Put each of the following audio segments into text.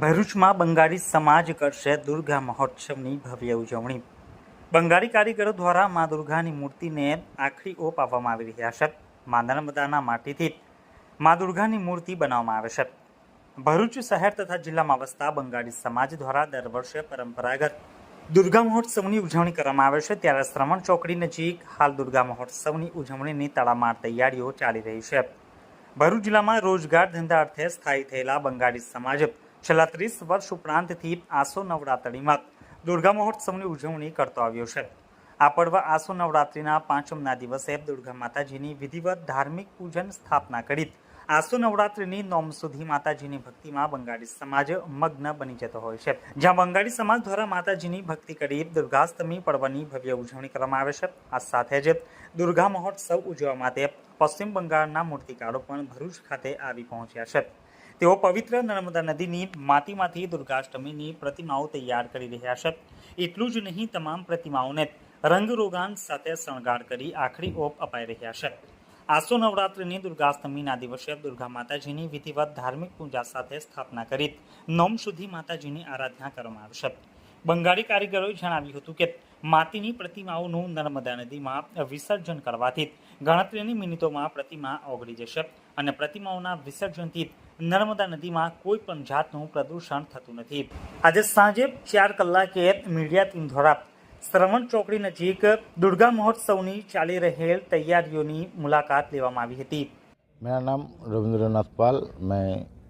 ભરૂચમાં બંગાળી સમાજ કરશે દુર્ગા મહોત્સવની ભવ્ય ઉજવણી. બંગાળી કારીગરો દ્વારા મા દુર્ગાની મૂર્તિને આખરી ઓપ આપવામાં આવી રહ્યા છે. મા નર્મદાના માટીથી મા દુર્ગાની મૂર્તિ બનાવવામાં આવે છે. ભરૂચ શહેર તથા જિલ્લામાં વસતા બંગાળી સમાજ દ્વારા દર વર્ષે પરંપરાગત દુર્ગા મહોત્સવની ઉજવણી કરવામાં આવે છે. ત્યારે શ્રવણ ચોકડી નજીક હાલ દુર્ગા મહોત્સવની ઉજવણીની તડામાર તૈયારીઓ ચાલી રહી છે. ભરૂચ જિલ્લામાં રોજગાર ધંધા અર્થે સ્થાયી થયેલા બંગાળી સમાજ છેલ્લા ત્રીસ વર્ષ ઉપરાંતથી આસો નવરાત્રિમાં દુર્ગા મહોત્સવની ઉજવણી કરતો આવ્યો છે. આ પર્વ આસો નવરાત્રિના પાંચમના દિવસે દુર્ગા માતાજીની વિધિવત ધાર્મિક પૂજન સ્થાપના કરી આસો નવરાત્રિની નોમ સુધી માતાજીની ભક્તિમાં બંગાળી સમાજ મગ્ન બની જતો હોય છે. જ્યાં બંગાળી સમાજ દ્વારા માતાજીની ભક્તિ કરી દુર્ગાષ્ટમી પર્વની ભવ્ય ઉજવણી કરવામાં આવે છે. આ સાથે જ દુર્ગા મહોત્સવ ઉજવવા માટે પશ્ચિમ બંગાળના મૂર્તિકારો પણ ભરૂચ ખાતે આવી પહોંચ્યા છે. તેઓ પવિત્ર નર્મદા નદીની માટીમાંથી દુર્ગાષ્ટમીની પ્રતિમાઓ તૈયાર કરી રહ્યા છે. એટલું જ નહીં, તમામ પ્રતિમાઓને રંગરોગાન સાથે શણગાર કરી આખરી ઓપ અપાઈ રહ્યા છે. આસો નવરાત્રિની દુર્ગાષ્ટમીના દિવસે દુર્ગા માતાજીની વિધિવત ધાર્મિક પૂજા સાથે સ્થાપના કરી નોમ સુધી માતાજીની આરાધના કરવામાં આવશે બંગાળી કારીગરોએ જણાવ્યું હતું કે માટીની પ્રતિમાઓનું નર્મદા નદીમાં વિસર્જન કરવાથી ગણતરીની મિનિટોમાં પ્રતિમા ઓગળી જશે અને પ્રતિમાઓના વિસર્જનથી નર્મદા નદીમાં કોઈ પણ જાતનું પ્રદૂષણ થતું નથી આજે સાંજે ચાર કલાકે મીડિયા ટીમ દ્વારા શ્રવણ ચોકડી નજીક દુર્ગા મહોત્સવની ચાલી રહેલ તૈયારીઓની મુલાકાત લેવામાં આવી હતી मेरा नाम रविंद्रनाथ पाल मैं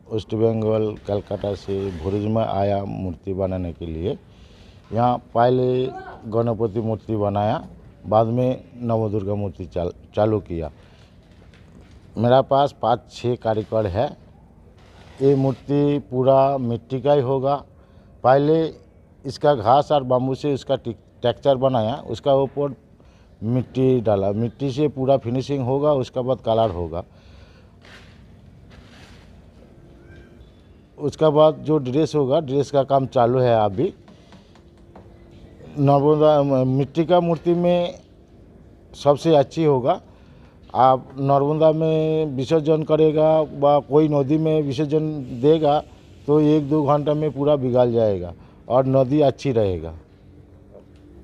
वेस्ट बंगाल कलकत्ता से भुरज में आया मूर्ति बनाने के लिए यहाँ पहले गणपति मूर्ति बनाया बाद में नवदुर्गा मूर्ति चाल, चालू किया। मेरा पास पाँच छः कारीगर है। ये मूर्ति पूरा मिट्टी का ही होगा। पहले इसका घास और बाम्बू से उसका टेक्चर बनाया उसका ऊपर मिट्टी डाला। मिट्टी से पूरा फिनिशिंग होगा उसका बाद कलर होगा। उसका बाद जो ड्रेस होगा ड्रेस का काम चालू है अभी। नर्मदा मिट्टी का मूर्ति में सबसे अच्छी होगा। आप नर्मदा में विसर्जन करेगा व कोई नदी में विसर्जन देगा तो एक दो घंटा में पूरा बिगड़ जाएगा और नदी अच्छी रहेगा।